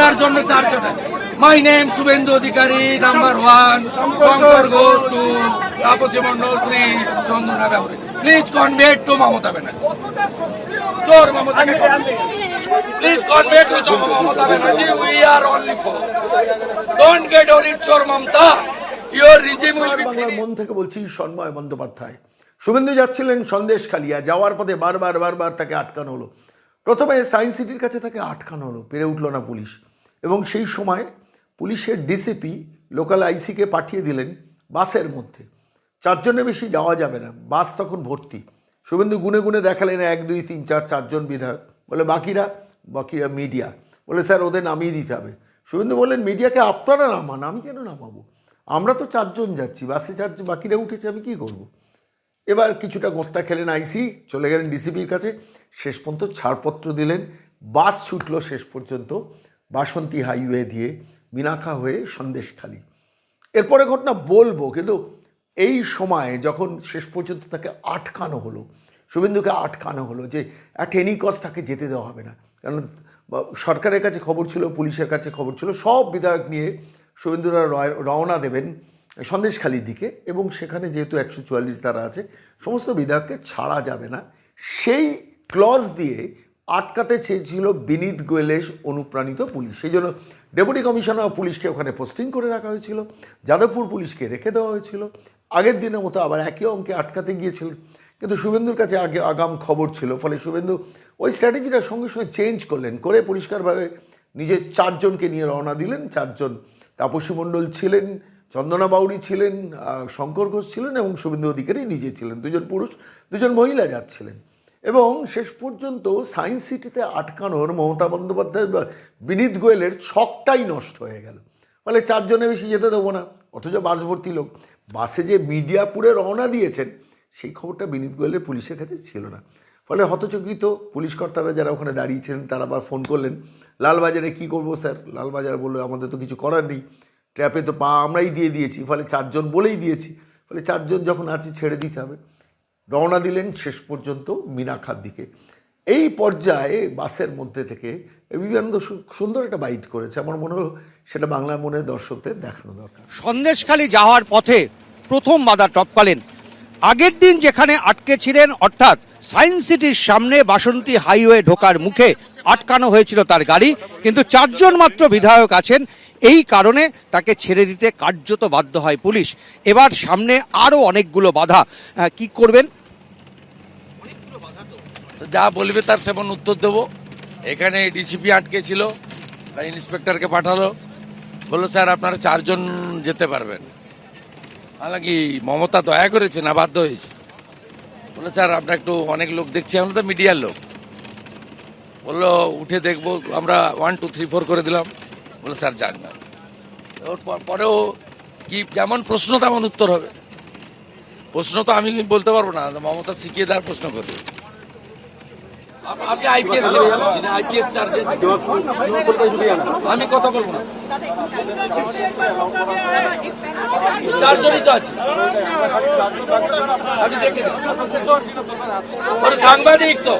উনার জন্য চারজন my name Suvendu Adhikari number one Shankar Ghosh two Tapasi Mondal three Chandana Baburi please convey to Mamata Banerjee চোর Mamata please convey to Mamata Banerjee we are only for don't get worried চোর Mamata regime will B বাংলার মন থেকে বলছি সন্ময় বন্দ্যোপাধ্যায়। শুভেন্দু যাচ্ছিলেন সন্দেশ খালিয়া। যাওয়ার পথে বারবার বারবার তাকে আটকানো হলো। প্রথমে সায়েন্স সিটির কাছে তাকে আটকানো হলো। পেরে উঠল না পুলিশ। এবং সেই সময় পুলিশের ডিসিপি লোকাল আইসিকে পাঠিয়ে দিলেন বাসের মধ্যে। চারজনের বেশি যাওয়া যাবে না, বাস তখন ভর্তি। শুভেন্দু গুনে গুনে দেখালেন এক, দুই, তিন, চার, চারজন বিধায়ক। বলে, বাকিরা বাকিরা মিডিয়া বলে, স্যার, ওদের নামিয়ে দিতে হবে। শুভেন্দু বললেন মিডিয়াকে আপনারা নামান, আমি কেন নামাবো? আমরা তো চারজন যাচ্ছি, বাসে চারজন বাকিরা উঠেছে, আমি কি করব। এবার কিছুটা গোত্তা খেলেন আইসি চলে গেলেন ডিসিপির কাছে। শেষ পর্যন্ত ছাড়পত্র দিলেন, বাস ছুটলো শেষ পর্যন্ত। বাসন্তী হাইওয়ে দিয়ে মিনাখা হয়ে সন্দেশখালি। এরপরে ঘটনা বলব, কিন্তু এই সময়ে যখন শেষ পর্যন্ত তাকে আটকানো হলো, শুভেন্দুকে আটকানো হলো যে অ্যাট এনি কজ তাকে যেতে দেওয়া হবে না। কারণ সরকারের কাছে খবর ছিল, পুলিশের কাছে খবর ছিল, সব বিধায়ক নিয়ে শুভেন্দুরা রওনা দেবেন সন্দেশখালির দিকে এবং সেখানে যেহেতু একশো চুয়াল্লিশ ধারা আছে, সমস্ত বিধায়ককে ছাড়া যাবে না। সেই ক্লজ দিয়ে আটকাতে চেয়েছিল বিনীত গোয়েলেশ অনুপ্রাণিত পুলিশ। সেই জন্য ডেপুটি কমিশনার পুলিশকে ওখানে পোস্টিং করে রাখা হয়েছিল। যাদবপুর পুলিশকে রেখে দেওয়া হয়েছিল। আগের দিনের মতো আবার একই অঙ্কে আটকাতে গিয়েছিলেন কিন্তু শুভেন্দুর কাছে আগে আগাম খবর ছিল। ফলে শুভেন্দু ওই স্ট্র্যাটেজিটা সঙ্গে সঙ্গে চেঞ্জ করলেন, করে পরিষ্কারভাবে নিজের চারজনকে নিয়ে রওনা দিলেন। চারজন তাপসী মণ্ডল ছিলেন, চন্দনা বাউরি ছিলেন শঙ্কর ঘোষ ছিলেন এবং শুভেন্দু অধিকারী নিজে ছিলেন। দুজন পুরুষ, দুজন মহিলা যাচ্ছিলেন। এবং শেষ পর্যন্ত সায়েন্স সিটিতে আটকানোর মমতা বন্দ্যোপাধ্যায় বিনীত গোয়েলের ছকটাই নষ্ট হয়ে গেল। ফলে চারজনে বেশি যেতে দেবো না, অথচ বাস ভর্তি লোক। বাসে যে মিডিয়াপুরে রওনা দিয়েছেন, সেই খবরটা বিনীত গোয়েলের পুলিশের কাছে ছিল না। ফলে হতচকিত পুলিশ কর্তারা যারা ওখানে দাঁড়িয়েছিলেন, তারা আবার ফোন করলেন, লালবাজারে কি করব স্যার? লালবাজার বলল, আমাদের তো কিছু করার নেই। ট্র্যাপে তো পা আমরাই দিয়ে দিয়েছি। ফলে চারজন বলেই দিয়েছি। ফলে চারজন যখন আছে ছেড়ে দিতে হবে। রওনা দিলেন শেষ পর্যন্ত মিনাখার দিকে। এই পর্যায়ে বাসের মধ্যে থেকে বিবেকানন্দ সুন্দর একটা বাইট করেছে। আমার মনে হলো সেটা বাংলা মনে দর্শকদের দেখানো দরকার। সন্দেশখালি যাওয়ার পথে প্রথম বাধা টপকালেন। আগের দিন যেখানে আটকে ছিলেন, অর্থাৎ সায়েন্স সিটির সামনে বাসন্তী হাইওয়ে ঢোকার মুখে আটকানো হয়েছিল তার গাড়ি, কিন্তু চারজন মাত্র বিধায়ক আছেন। এই কারণে তাকে ছেড়ে দিতে কার্যত বাধ্য হয় পুলিশ। এবার সামনে আরও অনেকগুলো বাধা। কি করবেন? যা বলবে তার সেমন উত্তর দেবো। এখানে ডিসিপি আটকে ছিল ইন্সপেক্টরকে পাঠালো। বলল, স্যার, আপনারা চারজন যেতে পারবেন। হালাকি মমতা দয়া করেছে না বাধ্য হয়েছে। বলল, স্যার আপনার একটু অনেক লোক দেখছি, আমরা তো মিডিয়ার লোক। বলল, উঠে দেখব, আমরা ওয়ান টু থ্রি ফোর করে দিলাম। বলল, স্যার, যান না। ওর পর- পরেও কি, যেমন প্রশ্ন তেমন উত্তর হবে। প্রশ্ন তো আমি বলতে পারব না, মমতা শিখিয়ে দেওয়ার প্রশ্ন করবে। আপনি আইপিএস আইপিএস চার্জে আমি কথা বলব না। চারজনই তো আছে। আপনি দেখে দিন। সাংবাদিক তো।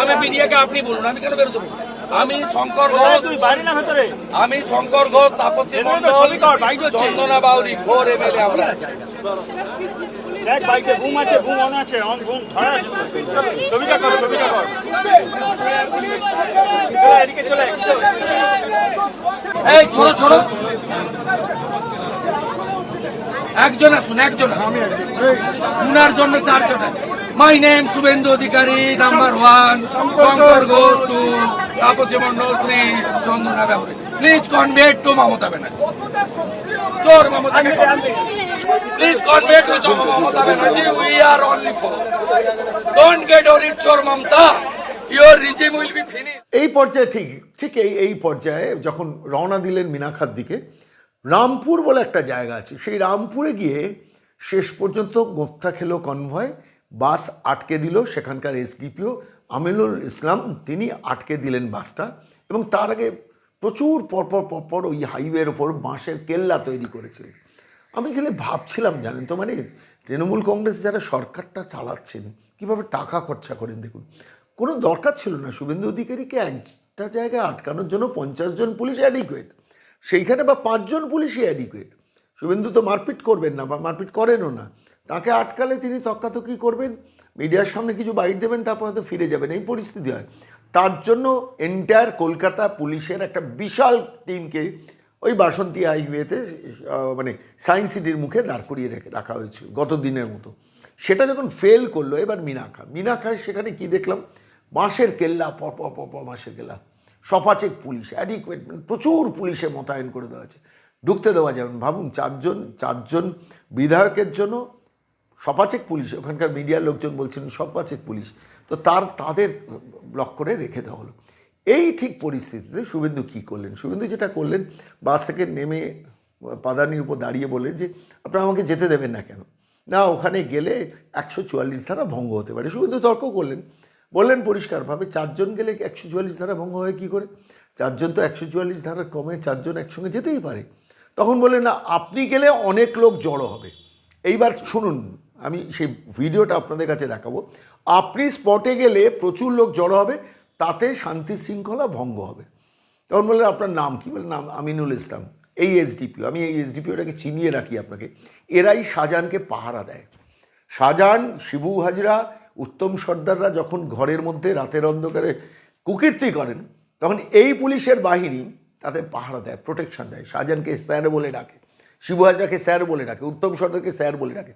আমি মিডিয়াকে আপনি বলুন আমি কেন বেরোতে বলব? আমি শঙ্কর ঘোষ। আমি শঙ্কর ঘোষ তাপসী মন্ডল চন্দনা বাউরি ঘোর এমএলএ আমরা। দেখ বাইকে বুম আছে বুম অন আছে অন বুম ধরা আছে। ছবিটা কর ছবিটা কর। চলে এদিকে, চলে। এই একজন আসুন, একজন উনার জন্য চারজন my name Suvendu Adhikari number one Shankar Ghosh two Tapasi Mondal three Chandana Baburi please convey to Mamata Banerjee. চোর Mamata please convey to Mamata Banerjee we are only for don't get worried চোর Mamata. Your regime will be finish এই পর্যায়ে ঠিক ঠিক এই এই পর্যায়ে যখন রওনা দিলেন মিনাখার দিকে, রামপুর বলে একটা জায়গা আছে। সেই রামপুরে গিয়ে শেষ পর্যন্ত গোত্থা খেলো কনভয় বাস আটকে দিল সেখানকার এসডিপিও আমিনুল ইসলাম, তিনি আটকে দিলেন বাসটা। এবং তার আগে প্রচুর পরপর পরপর ওই হাইওয়ের ওপর বাঁশের কেল্লা তৈরি করেছিলেন আমি খালি ভাবছিলাম, জানেন তো মানে তৃণমূল কংগ্রেস যারা সরকারটা চালাচ্ছেন, কীভাবে টাকা খরচা করেন দেখুন। কোনো দরকার ছিল না, শুভেন্দু অধিকারীকে একটা জায়গায় আটকানোর জন্য পঞ্চাশ জন পুলিশ অ্যাডিকুয়েট সেইখানে বা পাঁচজন পুলিশই অ্যাডিকুয়েট শুভেন্দু তো মারপিট করবেন না বা মারপিট করেনও না। তাকে আটকালে তিনি তক্কাতকি করবেন, মিডিয়ার সামনে কিছু বাইট দেবেন, তারপর হয়তো ফিরে যাবেন। এই পরিস্থিতি হয়। তার জন্য এন্টায়ার কলকাতা পুলিশের একটা বিশাল টিমকে ওই বাসন্তী হাইওয়েতে মানে সায়েন্স সিটির মুখে দাঁড় করিয়ে রেখে রাখা হয়েছিল গত দিনের মতো। সেটা যখন ফেল করল, এবার মিনাখা মিনাখায় সেখানে কি দেখলাম? বাঁশের কেল্লা, প প প বাঁশের কেল্লা। সপাচেক পুলিশ অ্যাডিকুয়েট প্রচুর পুলিশে মোতায়েন করে দেওয়া আছে। ঢুকতে দেওয়া যাবে। ভাবুন, চারজন চারজন বিধায়কের জন্য সপাচেক পুলিশ, ওখানকার মিডিয়ার লোকজন বলছেন সপাচেক পুলিশ। তো তার, তাদের ব্লক করে রেখে দেওয়া হলো। এই ঠিক পরিস্থিতিতে শুভেন্দু কী করলেন? শুভেন্দু যেটা করলেন, বাস থেকে নেমে পাদানির উপর দাঁড়িয়ে বললেন যে, আপনারা আমাকে যেতে দেবেন না কেন? না, ওখানে গেলে একশো চুয়াল্লিশ ধারা ভঙ্গ হতে পারে। শুভেন্দু তর্ক করলেন। বললেন পরিষ্কারভাবে, চারজন গেলে একশো চুয়াল্লিশ ধারা ভঙ্গ হয় কী করে? চারজন তো একশো চুয়াল্লিশ ধারার কমে চারজন একসঙ্গে যেতেই পারে। তখন বললেন, না, আপনি গেলে অনেক লোক জড়ো হবে। এইবার শুনুন আমি সেই ভিডিওটা আপনাদের কাছে দেখাবো। আপনি স্পটে গেলে প্রচুর লোক জড়ো হবে, তাতে শান্তি শৃঙ্খলা ভঙ্গ হবে। তখন বললেন, আপনার নাম কি? বলে নাম আমিনুল ইসলাম এই এসডিপিও আমি এই এসডিপিওটাকে চিনিয়ে রাখি আপনাকে। এরাই শাহজাহানকে পাহারা দেয়। শাহজাহান, শিবু হাজরা, উত্তম সর্দাররা যখন ঘরের মধ্যে রাতের অন্ধকারে কুকীর্তি করেন, তখন এই পুলিশের বাহিনী তাদের পাহারা দেয় প্রোটেকশন দেয়। শাহজাহানকে স্যার বলে ডাকে, শিবু হাজরাকে স্যার বলে ডাকে, উত্তম সর্দারকে স্যার বলে ডাকে।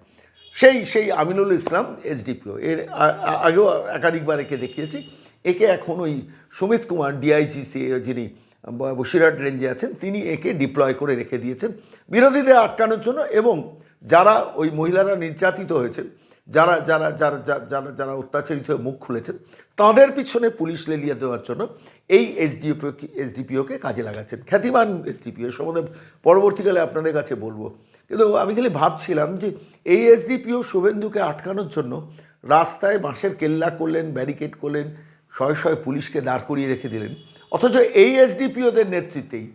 সেই সেই আমিনুল ইসলাম এসডিপিও। এর আগেও একাধিকবার একে দেখিয়েছি। একে এখন ওই সুমিত কুমার, ডিআইজিসি, যিনি বসিরহাট রেঞ্জে আছেন, তিনি একে ডিপ্লয় করে রেখে দিয়েছেন। বিরোধীদের আটকানোর জন্য এবং যারা ওই মহিলারা নির্যাতিত হয়েছেন, যারা যারা যারা যারা যারা অত্যাচারিত হয়ে মুখ খুলেছেন, তাদের পিছনে পুলিশ লেলিয়ে দেওয়ার জন্য এই এসডিপিও, এসডিপিওকে কাজে লাগাচ্ছেন। খ্যাতিমান এসডিপিও। সম্বন্ধে পরবর্তীকালে আপনাদের কাছে বলব কিন্তু আমি খালি ভাবছিলাম যে এই এসডিপিও শুভেন্দুকে আটকানোর জন্য রাস্তায় বাঁশের কেল্লা করলেন ব্যারিকেড করলেন, শয়ে শয়ে পুলিশকে দাঁড় করিয়ে রেখে দিলেন। অথচ এই এসডিপিওদের নেতৃত্বেই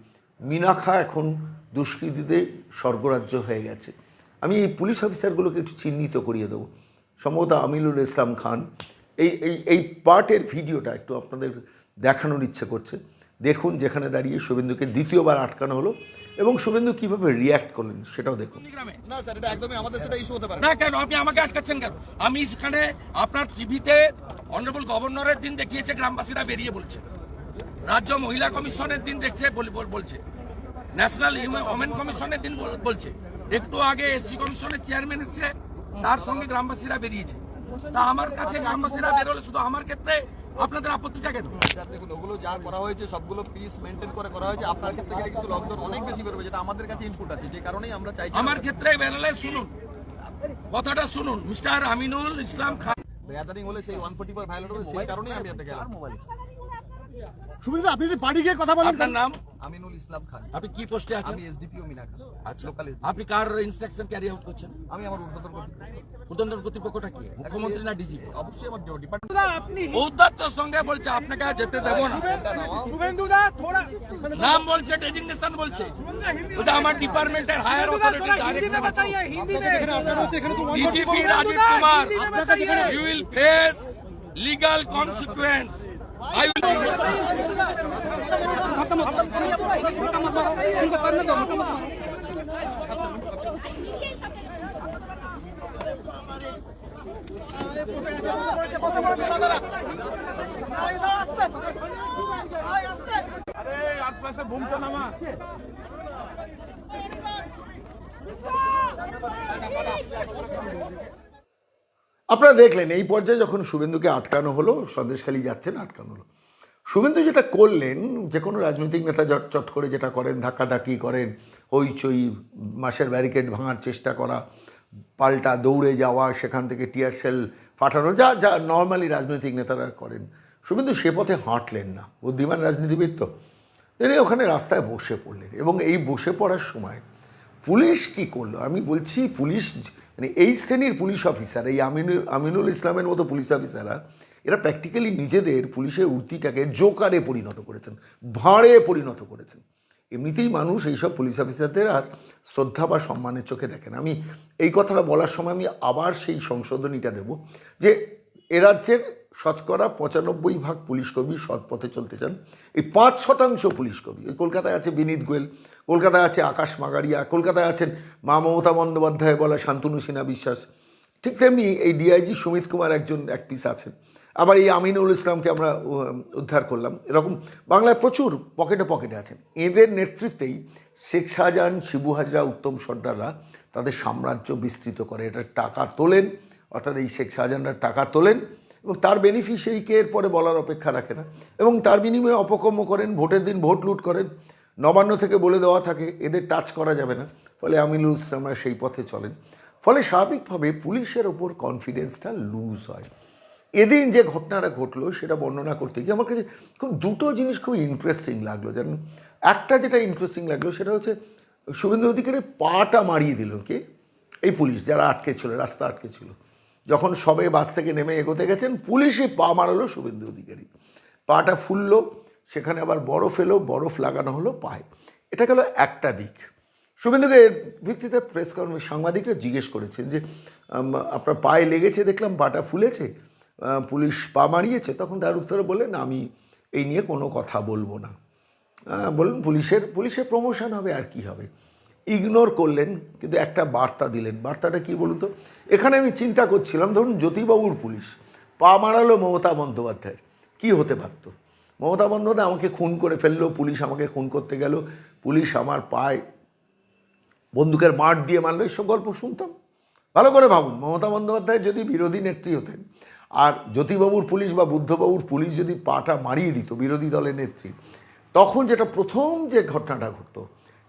মিনাখা এখন দুষ্কৃতীদের স্বর্গরাজ্য হয়ে গেছে। আমি এই পুলিশ অফিসারগুলোকে একটু চিহ্নিত করিয়ে দেবো। সম্ভবত আমিনুল ইসলাম খান। এই এই এই পার্টের ভিডিওটা একটু আপনাদের দেখানোর ইচ্ছে করছে। দেখুন যেখানে দাঁড়িয়ে শুভেন্দুকে দ্বিতীয়বার আটকানো হলো। এবং শুভেন্দু কীভাবে রিয়্যাক্ট করলেন সেটাও দেখুন। না স্যার এটা একদমই আমাদের সেটা ইস্যু হতে পারে। না কেন? আপনি আমাকে আটকাচ্ছেন কেন? আমি এখানে আপনার টিভিতে অনারেবল গভর্নরের দিন দেখিয়েছে গ্রামবাসীরা বেরিয়ে বলছে। রাজ্য মহিলা কমিশনের দিন দেখছে বলে- বলছে। ন্যাশনাল ওমেন কমিশনের দিন বল- বলছে। একটু আগে এসসি কমিশনের চেয়ারম্যান এসছে তার সঙ্গে গ্রামবাসীরা বেরিয়েছে। তা আমার কাছে গ্রামবাসীরা বেরোলে শুধু আমার ক্ষেত্রে আপনাদের আপত্তিটা কেন? স্যার দেখুন ওগুলো যা করা হয়েছে সবগুলো পিস মেনটেন করে করা হয়েছে আপনার ক্ষেত্রে গেলে কিন্তু লকডাউন অনেক বেশি বেরোবে যেটা আমাদের কাছে ইনপুট আছে যে কারণেই আমরা চাইছি আমার ক্ষেত্রে বেরোলে শুনুন। কথাটা শুনুন মিস্টার আমিনুল ইসলাম খান গ্যাদারিং হলে সেই ওয়ান ফোর্টি ফোর ভায়োলেট হবে সেই কারণেই আমি আপনাকে সুবিধা আপনি যদি বাড়ি গিয়ে কথা বলেন আপনার নাম? আমিনুল ইসলাম খান। আপনি কি পোস্টে আছেন? আমি এসডিপিও মিনাখা আচ্ছা। লোকাল আপনি কার ইনস্ট্রাকশন ক্যারি আউট করছেন? আমি আমার উদ্বোধন কর্তৃপক্ষটা কি? মুখ্যমন্ত্রী না ডিজি অবশ্যই আমার ডিপার্টমেন্ট ঔদ্ধত্যর সঙ্গে বলছে আপনাকে আর যেতে দেবো না। শুভেন্দুদা থোড়া নাম বলছে ডেজিগনেশন বলছে। ওটা আমার ডিপার্টমেন্টের হায়ার অথরিটি ডাইরেকশন আছে। DGP Rajeev Kumar you will face legal consequence I will আপনারা দেখলেন, এই পর্যায়ে যখন শুভেন্দুকে আটকানো হলো, সন্দেশখালী যাচ্ছেন, আটকানো হলো। শুভেন্দু যেটা করলেন, যে কোনো রাজনৈতিক নেতা চট করে যেটা করেন, ধাক্কাধাক্কি করেন, হইচই, মাসের ব্যারিকেড ভাঙার চেষ্টা করা, পাল্টা দৌড়ে যাওয়া, সেখান থেকে টিয়ার সেল ফাটানো, যা যা নর্মালি রাজনৈতিক নেতারা করেন। শুভেন্দু সে পথে হাঁটলেন না, বুদ্ধিমান রাজনীতিবিদ তো। তিনি ওখানে রাস্তায় বসে পড়লেন এবং এই বসে পড়ার সময় পুলিশ কি করল? আমি বলছি, পুলিশ মানে এই শ্রেণির পুলিশ অফিসার, এই আমিনুল আমিনুল ইসলামের মতো পুলিশ অফিসাররা, এরা প্র্যাকটিক্যালি নিজেদের পুলিশের উর্তিটাকে জোকারে পরিণত করেছেন, ভাঁড়ে পরিণত করেছেন। এমনিতেই মানুষ এইসব পুলিশ অফিসারদের আর শ্রদ্ধা বা সম্মানের চোখে দেখেন আমি এই কথাটা বলার সময় আমি আবার সেই সংশোধনীটা দেব যে এ রাজ্যের শতকরা পঁচানব্বই ভাগ পুলিশ কর্মী সৎ পথে চলতে চান। এই পাঁচ শতাংশ পুলিশ কর্মী। ওই কলকাতায় আছে বিনীত গোয়েল, কলকাতায় আছে আকাশ মাগারিয়া কলকাতায় আছেন মা মমতা বন্দ্যোপাধ্যায় বলা শান্তনু সিনহা বিশ্বাস। ঠিক তেমনি এই ডিআইজি সুমিত কুমার একজন এক পিস আছেন। আবার এই আমিনুল ইসলামকে আমরা উদ্ধার করলাম। এরকম বাংলায় প্রচুর পকেটে পকেটে আছেন। এদের নেতৃত্বেই শেখ শাহজাহান, শিবু হাজরা, উত্তম সর্দাররা তাদের সাম্রাজ্য বিস্তৃত করে। এটা টাকা তোলেন, অর্থাৎ এই শেখ শাহজাহানরা টাকা তোলেন এবং তার বেনিফিশিয়ারিকে এরপরে বলার অপেক্ষা রাখে না। এবং তার বিনিময়ে অপকর্ম করেন, ভোটের দিন ভোট লুট করেন, নবান্ন থেকে বলে দেওয়া থাকে, এদের টাচ করা যাবে না। ফলে আমিনুল ইসলামরা সেই পথে চলেন। ফলে স্বাভাবিকভাবে পুলিশের ওপর কনফিডেন্সটা লুজ হয়। এদিন যে ঘটনাটা ঘটলো, সেটা বর্ণনা করতে গিয়ে আমার কাছে খুব দুটো জিনিস খুব ইন্টারেস্টিং লাগল, জানেন? একটা যেটা ইন্টারেস্টিং লাগল, সেটা হচ্ছে শুভেন্দু অধিকারের পাটা মারিয়ে দিল কে? এই পুলিশ, যারা আটকে ছিল, রাস্তা আটকে ছিল। যখন সবে বাস থেকে নেমে এগোতে গেছেন, পুলিশই পা মারালো শুভেন্দু অধিকারী। পাটা ফুললো, সেখানে আবার বরফ এলো, বরফ লাগানো হলো পায়ে। এটা গেল একটা দিক। শুভেন্দুকে এর ভিত্তিতে প্রেস কর্মী সাংবাদিকরা জিজ্ঞেস করেছেন যে আপনার পায়ে লেগেছে, দেখলাম পাটা ফুলেছে পুলিশ পা মারিয়েছে, তখন তার উত্তরে বললেন, আমি এই নিয়ে কোনো কথা বলব না। বলুন পুলিশের পুলিশের প্রমোশন হবে, আর কি হবে? ইগনোর করলেন, কিন্তু একটা বার্তা দিলেন। বার্তাটা কি বলুন তো? এখানে আমি চিন্তা করছিলাম, ধরুন জ্যোতিবাবুর পুলিশ, পা মারালো মমতা বন্দ্যোপাধ্যায়ের। কি হতে পারত? মমতা বন্দ্যোপাধ্যায় আমাকে খুন করে ফেলল, পুলিশ আমাকে খুন করতে গেল, পুলিশ আমার পায়ে বন্দুকের মাঠ দিয়ে মারলো, এইসব গল্প শুনতাম। ভালো করে ভাবুন, মমতা বন্দ্যোপাধ্যায় যদি বিরোধী নেত্রী হতেন, আর জ্যোতিবাবুর পুলিশ বা বুদ্ধবাবুর পুলিশ যদি পাটা মারিয়ে দিত, বিরোধী দলের নেত্রী, তখন যেটা প্রথম যে ঘটনাটা ঘটতো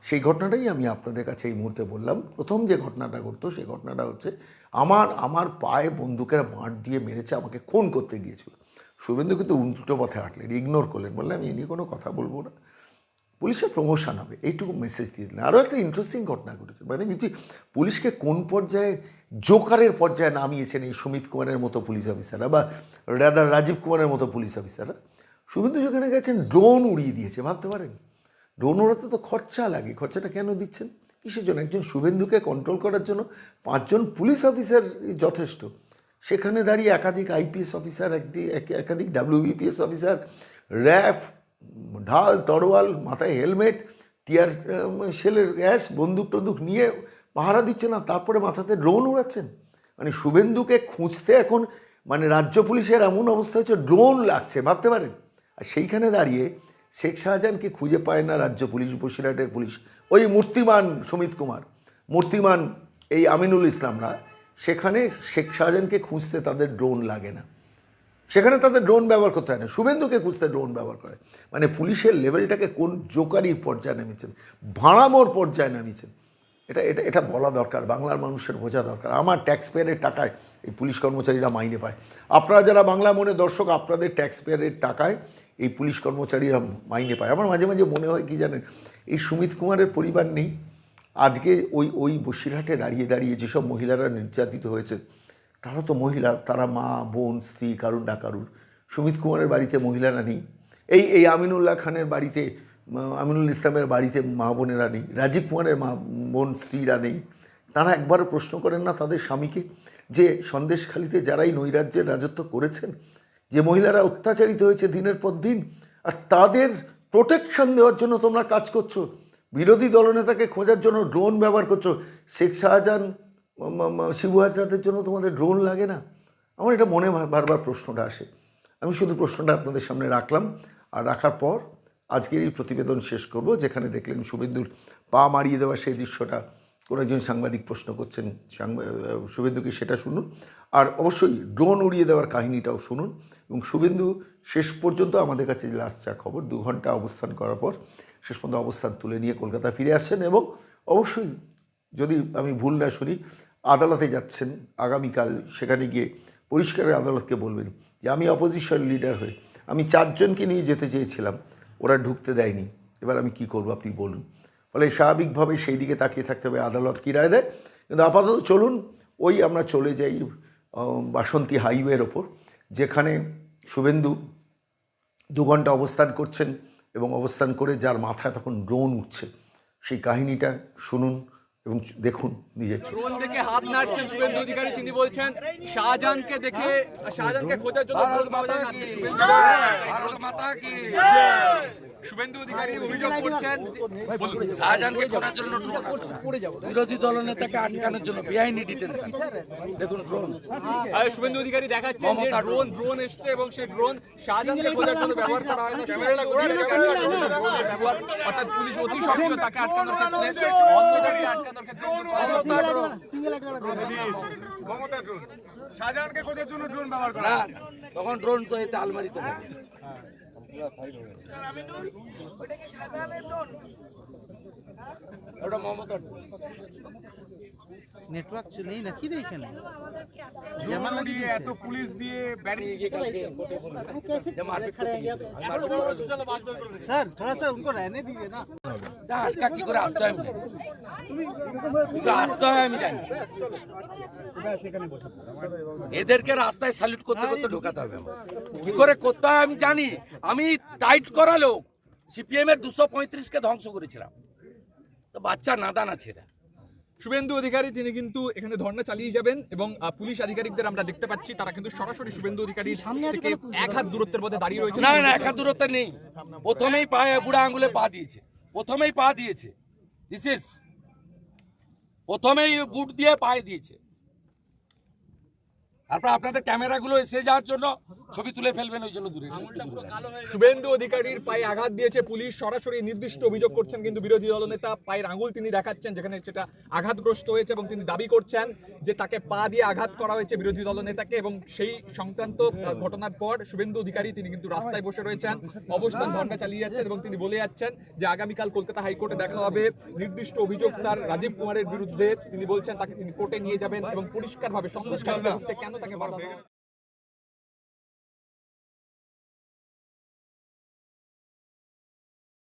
সেই ঘটনাটাই আমি আপনাদের কাছে এই মুহূর্তে বললাম। প্রথম যে ঘটনাটা ঘটতো, সেই ঘটনাটা হচ্ছে আমার আমার পায়ে বন্দুকের মাঠ দিয়ে মেরেছে, আমাকে খুন করতে গিয়েছিল। শুভেন্দু কিন্তু উল্টো পথে হাঁটলেন ইগনোর করলেন বললাম এই নিয়ে কোনো কথা বলব না। পুলিশের প্রমোশন হবে। এইটুকু মেসেজ দিয়ে দিলেন। আরও একটা ইন্টারেস্টিং ঘটনা ঘটেছে। মানে বলছি পুলিশকে কোন পর্যায়ে, জোকারের পর্যায়ে নামিয়েছেন এই সুমিত কুমারের মতো পুলিশ অফিসাররা বা রাদার রাজীব কুমারের মতো পুলিশ অফিসাররা? শুভেন্দু যেখানে গেছেন ড্রোন উড়িয়ে দিয়েছে, ভাবতে পারেন? ড্রোন ওড়াতে তো খরচা লাগে। খরচাটা কেন দিচ্ছেন? কিসের জন্য? একজন শুভেন্দুকে কন্ট্রোল করার জন্য পাঁচজন পুলিশ অফিসার যথেষ্ট। সেখানে দাঁড়িয়ে একাধিক আইপিএস অফিসার একাধিক ডাব্লিউবিপিএস অফিসার র্যাফ, ঢাল, তরোয়াল, মাথায় হেলমেট টিয়ার সেলের গ্যাস, বন্দুক টন্দুক নিয়ে পাহারা দিচ্ছে না তারপরে মাথাতে ড্রোন উড়াচ্ছেন। মানে শুভেন্দুকে খুঁজতে এখন মানে রাজ্য পুলিশের এমন অবস্থা হচ্ছে ড্রোন লাগছে, ভাবতে পারেন? আর সেইখানে দাঁড়িয়ে শেখ শাহজাহানকে খুঁজে পায় না রাজ্য পুলিশ বসিরহাটের পুলিশ? ওই মূর্তিমান সুমিত কুমার, মূর্তিমান এই আমিনুল ইসলামরা, সেখানে শেখ শাহজাহানকে খুঁজতে তাদের ড্রোন লাগে না। সেখানে তাদের ড্রোন ব্যবহার করতে হয় না। শুভেন্দুকে খুঁজতে ড্রোন ব্যবহার করে। মানে পুলিশের লেভেলটাকে কোন জোকারির পর্যায়ে নেমেছেন ভাড়ামোর পর্যায়ে নামিয়েছেন। এটা এটা এটা বলা দরকার, বাংলার মানুষের বোঝা দরকার। আমার ট্যাক্স পেয়ারের টাকায় এই পুলিশ কর্মচারীরা মাইনে পায়। আপনারা যারা বাংলা মনে দর্শক, আপনাদের ট্যাক্স পেয়ারের টাকায় এই পুলিশ কর্মচারীরা মাইনে পায়। আমার মাঝে মাঝে মনে হয়, কি জানেন, এই সুমিত কুমারের পরিবার নেই। আজকে ওই ওই বসিরহাটে দাঁড়িয়ে দাঁড়িয়ে যেসব মহিলারা নির্যাতিত হয়েছে, তারা তো মহিলা, তারা মা, বোন, স্ত্রী, কারুর না কারুর। সুমিত কুমারের বাড়িতে মহিলারা নেই। এই এই আমিনুল্লাহ খানের বাড়িতে আমিনুল ইসলামের বাড়িতে মা বোনেরা নেই। রাজীব কুমারের মা, বোন, স্ত্রীরা নেই। তারা একবারও প্রশ্ন করেন না তাদের স্বামীকে যে সন্দেশখালিতে যারাই নৈরাজ্যের রাজত্ব করেছেন যে মহিলারা অত্যাচারিত হয়েছে দিনের পর দিন, আর তাদের প্রোটেকশন দেওয়ার জন্য তোমরা কাজ করছ। বিরোধী দলনেতাকে খোঁজার জন্য ড্রোন ব্যবহার করছ। শেখ শাহজাহান শিবু হাজরাতের জন্য তোমাদের ড্রোন লাগে না? আমার এটা মনে বার- বারবার প্রশ্নটা আসে। আমি শুধু প্রশ্নটা আপনাদের সামনে রাখলাম, আর রাখার পর আজকের এই প্রতিবেদন শেষ করব, যেখানে দেখলেন শুভেন্দুর পা মারিয়ে দেওয়া সেই দৃশ্যটা। কোনো একজন সাংবাদিক প্রশ্ন করছেন শুভেন্দুকে সেটা শুনুন। আর অবশ্যই ড্রোন উড়িয়ে দেওয়ার কাহিনীটাও শুনুন। এবং শুভেন্দু শেষ পর্যন্ত আমাদের কাছে লাস্ট যা খবর, দু ঘণ্টা অবস্থান করার পর শেষ পর্যন্ত অবস্থান তুলে নিয়ে কলকাতা ফিরে আসছেন এবং অবশ্যই যদি আমি ভুল না শুনি, আদালতে যাচ্ছেন। আগামীকাল সেখানে গিয়ে পরিষ্কার আদালতকে বলবেন যে, আমি অপোজিশন লিডার হয়ে, আমি চারজনকে নিয়ে যেতে চেয়েছিলাম, ওরা ঢুকতে দেয়নি। এবার আমি কি করব আপনি বলুন। ফলে স্বাভাবিকভাবে সেই দিকে তাকিয়ে থাকতে হবে, আদালত কী রায় দেয়? কিন্তু আপাতত চলুন, ওই আমরা চলে যাই বাসন্তী হাইওয়ের ওপর। যেখানে শুভেন্দু দু ঘণ্টা অবস্থান করছেন এবং অবস্থান করে যার মাথায় তখন ড্রোন উঠছে। সেই কাহিনীটা শুনুন এবং দেখুন নিজের ড্রোন দেখে হাত নাড়ছেন শুভেন্দু অধিকারী তিনি বলছেন শাহজাহানকে দেখে শাহজাহানকে খোঁজার জন্য শুভেন্দু অধিকারী অভিযোগ করছেন শাহজাহানকে করার জন্য। বিরোধী দলনেতাকে আটকানোর জন্য বেআইনি ডিটেনশন দেখুন ড্রোন শুভেন্দু অধিকারী দেখাচ্ছেন যে ড্রোন ড্রোন এসছে এবং সেই ড্রোন শাহজাহানকে খোঁজার জন্য ব্যবহার করা হয় অর্থাৎ পুলিশ অতি সক্রিয় তাকে আটকানোর ক্ষেত্রে অন্ধকারকে আটকানোর ক্ষেত্রে শাহজাহানকে খোঁজার জন্য ড্রোন ব্যবহার করা তখন ড্রোন তো এতে আলমারিতে থাকে ওটা মমতা drone। নেটওয়ার্ক নেই নাকি রে এখানে দিয়ে এত পুলিশ দিয়ে ব্যারি ये करके कोटे बोले जब मारपीट करते हैं, मारपीट करो। স্যার थोड़ा सा उनको रहने दीजिए ना যা আটকা কি করে আসতে হয় আমি জানি। কি করে আসতে হয় আমি জানি এদেরকে রাস্তায় স্যালুট করতে করতে ঢোকাতে হবে আমার। কি করে করতে হয় আমি জানি আমি টাইট করা লোক সিপিএম এর দুশো পঁয়ত্রিশকে ধ্বংস করেছিলাম তো বাচ্চা নাদান আছে এরা শুভেন্দু অধিকারী তিনি কিন্তু এখানে ধর্ণা চালিয়ে যাবেন এবং পুলিশ আধিকারিকদের আমরা দেখতে পাচ্ছি তারা কিন্তু সরাসরি শুভেন্দু অধিকারী থেকে এক হাত দূরত্বের মধ্যে দাঁড়িয়ে রয়েছে। না না একা দূরত্ব নেই। প্রথমেই পায়ে বুড়া আঙ্গুলে পা দিয়েছে। প্রথমেই পা দিয়েছে। দিস ইজ প্রথমেই বুট দিয়ে পায়ে দিয়েছে। তারপর আপনাদের ক্যামেরাগুলো এসে যাওয়ার জন্য ছবি তুলে ফেলবেন ওই জন্য দূরে। শুভেন্দু অধিকারীর পায়ে আঘাত দিয়েছে পুলিশ। সরাসরি নির্দিষ্ট অভিযোগ করছেন কিন্তু বিরোধী দলনেতা। পায়ের আঙুল তিনি দেখাচ্ছেন যেখানে সেটা আঘাতগ্রস্ত হয়েছে এবং তিনি দাবি করছেন যে তাকে পা দিয়ে আঘাত করা হয়েছে বিরোধী দলনেতাকে এবং সেই সংক্রান্ত ঘটনার পর শুভেন্দু অধিকারী তিনি কিন্তু রাস্তায় বসে রয়েছেন অবস্থান ধর্ণা চালিয়ে যাচ্ছেন এবং তিনি বলে যাচ্ছেন যে আগামীকাল কলকাতা হাইকোর্টে দেখা হবে। নির্দিষ্ট অভিযোগ তার রাজীব কুমারের বিরুদ্ধে। তিনি বলছেন তাকে তিনি কোর্টে নিয়ে যাবেন এবং পরিষ্কারভাবে সংশ্লিষ্ট কেন তাকে হচ্ছে।